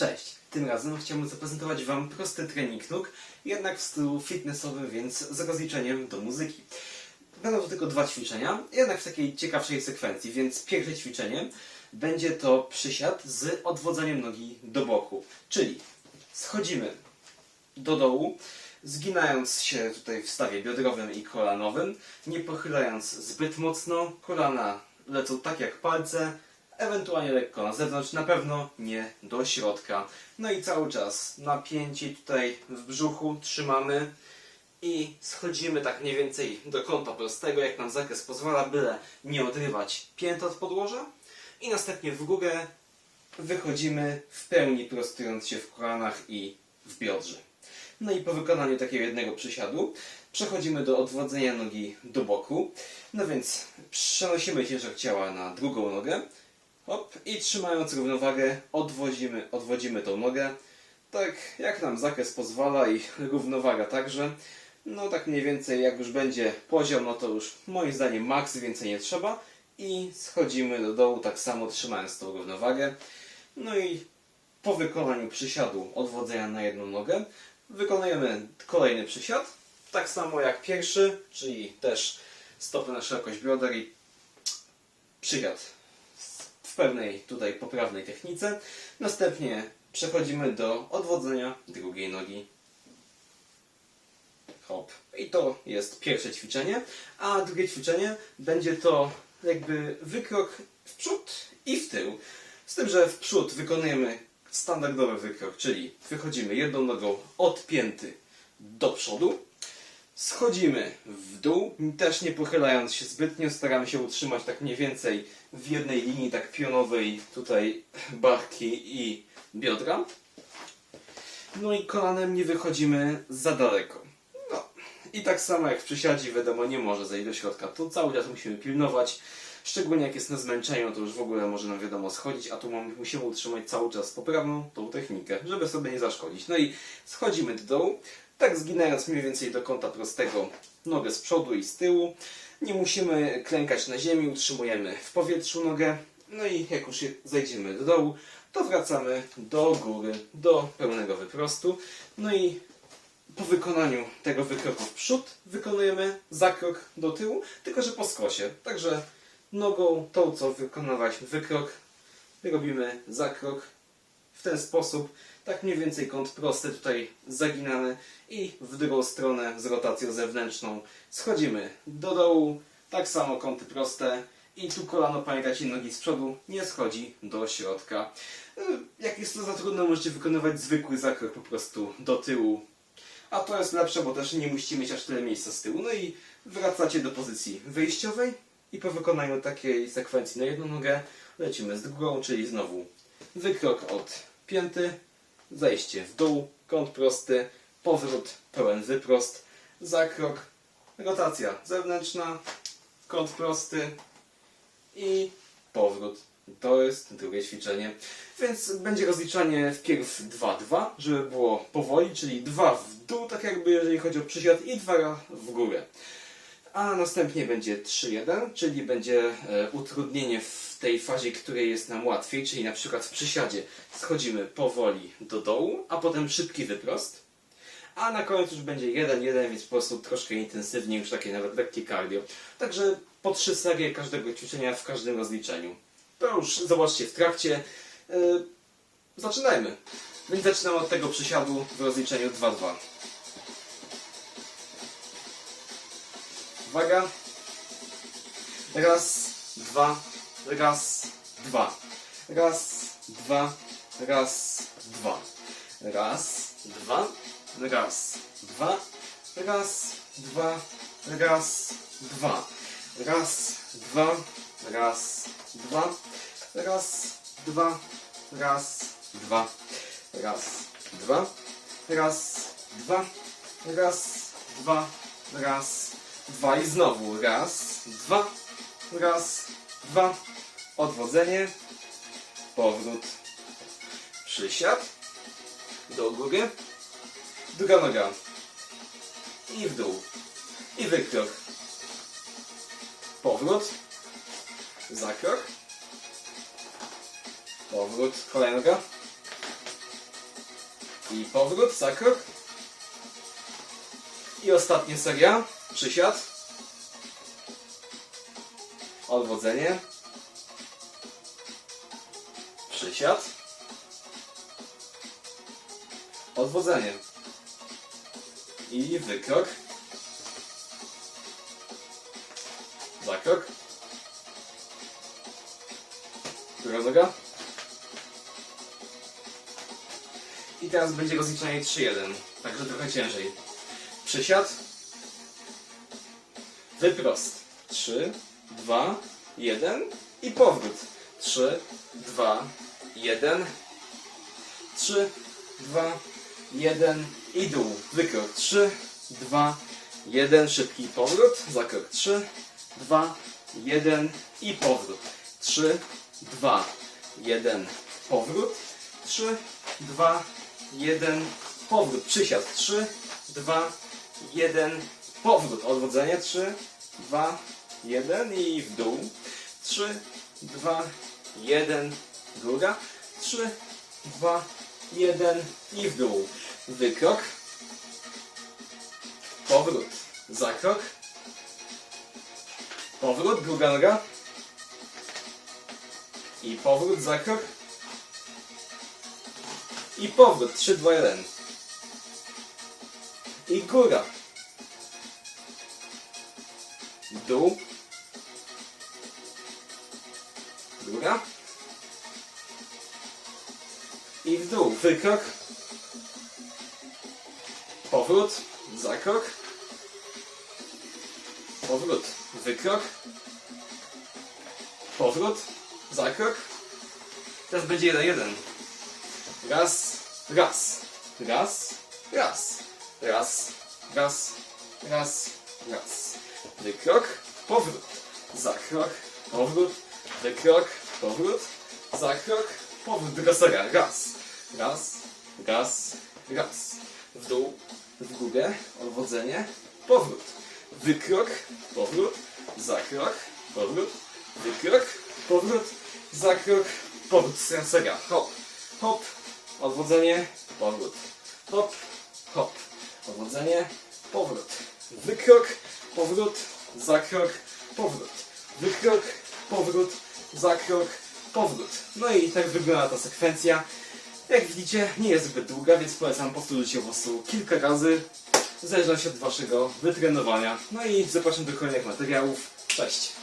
Cześć! Tym razem chciałbym zaprezentować Wam prosty trening nóg, jednak w stylu fitnessowym, więc z rozliczeniem do muzyki. Będą to tylko dwa ćwiczenia, jednak w takiej ciekawszej sekwencji, więc pierwsze ćwiczenie będzie to przysiad z odwodzeniem nogi do boku. Czyli schodzimy do dołu, zginając się tutaj w stawie biodrowym i kolanowym, nie pochylając zbyt mocno, kolana lecą tak jak palce, ewentualnie lekko na zewnątrz, na pewno nie do środka. No i cały czas napięci tutaj w brzuchu trzymamy i schodzimy tak mniej więcej do kąta prostego, jak nam zakres pozwala, byle nie odrywać pięt od podłoża i następnie w górę wychodzimy w pełni prostując się w kolanach i w biodrze. No i po wykonaniu takiego jednego przysiadu przechodzimy do odwodzenia nogi do boku. No więc przenosimy ciężar ciała na drugą nogę. I trzymając równowagę odwodzimy, odwodzimy tą nogę. Tak jak nam zakres pozwala i równowaga także. No tak mniej więcej jak już będzie poziom, no to już moim zdaniem maks, więcej nie trzeba. I schodzimy do dołu tak samo trzymając tą równowagę. No i po wykonaniu przysiadu odwodzenia na jedną nogę wykonujemy kolejny przysiad. Tak samo jak pierwszy, czyli też stopy na szerokość bioder i przysiad pewnej tutaj poprawnej technice. Następnie przechodzimy do odwodzenia drugiej nogi. Hop. I to jest pierwsze ćwiczenie. A drugie ćwiczenie będzie to jakby wykrok w przód i w tył. Z tym, że w przód wykonujemy standardowy wykrok, czyli wychodzimy jedną nogą od pięty do przodu. Schodzimy w dół, też nie pochylając się zbytnio, staramy się utrzymać tak mniej więcej w jednej linii tak pionowej, tutaj barki i biodra. No i kolanem nie wychodzimy za daleko. No i tak samo jak w przysiadzie, wiadomo, nie może zejść do środka. Tu cały czas musimy pilnować, szczególnie jak jest na zmęczeniu, to już w ogóle może nam wiadomo schodzić, a tu musimy utrzymać cały czas poprawną tą technikę, żeby sobie nie zaszkodzić. No i schodzimy do dołu, tak zginając mniej więcej do kąta prostego, nogę z przodu i z tyłu. Nie musimy klękać na ziemi, utrzymujemy w powietrzu nogę. No i jak już zejdziemy do dołu, to wracamy do góry, do pełnego wyprostu. No i po wykonaniu tego wykroku w przód wykonujemy zakrok do tyłu, tylko że po skosie. Także nogą tą, co wykonywaliśmy wykrok, robimy zakrok w ten sposób. Tak mniej więcej kąt prosty tutaj zaginamy i w drugą stronę z rotacją zewnętrzną schodzimy do dołu. Tak samo kąty proste i tu kolano, pamiętajcie, nogi z przodu nie schodzi do środka. Y, Jak jest to za trudno, możecie wykonywać zwykły zakrok po prostu do tyłu. A to jest lepsze, bo też nie musicie mieć aż tyle miejsca z tyłu. No i wracacie do pozycji wyjściowej i po wykonaniu takiej sekwencji na jedną nogę lecimy z drugą, czyli znowu wykrok od pięty, zejście w dół, kąt prosty, powrót, pełen wyprost, zakrok, rotacja zewnętrzna, kąt prosty i powrót. To jest drugie ćwiczenie. Więc będzie rozliczanie wpierw 2-2, żeby było powoli, czyli 2 w dół, tak jakby jeżeli chodzi o przysiad, i 2 w górę. A następnie będzie 3-1, czyli będzie e, utrudnienie w tej fazie, której jest nam łatwiej, czyli na przykład w przysiadzie schodzimy powoli do dołu, a potem szybki wyprost. A na koniec już będzie 1-1, więc po prostu troszkę intensywniej, już takie nawet lekkie cardio. Także po trzy serie każdego ćwiczenia w każdym rozliczeniu. To już zobaczcie w trakcie. Yy, zaczynajmy. Więc zaczynamy od tego przysiadu w rozliczeniu 2-2. Uwaga. Raz, dwa, raz, dwa. Raz, dwa, raz, dwa. Raz, dwa, raz, dwa. Raz, dwa, raz, dwa. Raz, dwa, raz, dwa. Raz, dwa, raz, dwa. Raz, dwa, raz, dwa. Raz, dwa, raz, dwa i znowu raz, dwa, raz, dwa, odwodzenie, powrót, przysiad, do góry, druga noga i w dół i wykrok, powrót, zakrok, powrót, kolejna noga I powrót, zakrok. I ostatnia seria. Przysiad. Odwodzenie. Przysiad. Odwodzenie. I wykrok. Zakrok. Druga noga. I teraz będzie rozliczenie 3-1, także trochę ciężej. Przysiad. Wyprost. 3, 2, 1 i powrót. 3, 2, 1. 3, 2, 1 i dół. Wykrok 3, 2, 1. Szybki powrót. Zakrok 3, 2, 1 i powrót. 3, 2, 1. Powrót. 3, 2, 1. Powrót. Przysiad. 3, 2, 1. Powrót. Odwodzenie. 3, 2, 1 i w dół. 3, 2, 1. Góra. 3, 2, 1 i w dół. Wykrok. Powrót. Zakrok. Powrót. Druga noga. I powrót, zakrok. I powrót. 3, 2, 1. I góra. Dół. Góra. I w dół. Wykrok. Powrót. Zakrok. Powrót. Wykrok. Powrót. Zakrok. Teraz będzie jeden, jeden. Raz, raz, raz, raz, raz, raz, raz, raz. Wykrok, powrót, zakrok, powrót, wykrok, powrót, zakrok, powrót. Druga seria. Raz, raz, raz, raz. W dół, w górę, odwodzenie, powrót. Wykrok, powrót, zakrok, powrót, wykrok, powrót, zakrok, powrót. Seria. Hop, hop, odwodzenie, powrót. Hop, hop, odwodzenie, powrót. Wykrok, powrót, zakrok, powrót. Wykrok, powrót, zakrok, powrót. No i tak wygląda ta sekwencja. Jak widzicie, nie jest zbyt długa, więc polecam powtórzyć ją po prostu kilka razy, w zależności od waszego wytrenowania. No i zapraszam do kolejnych materiałów. Cześć!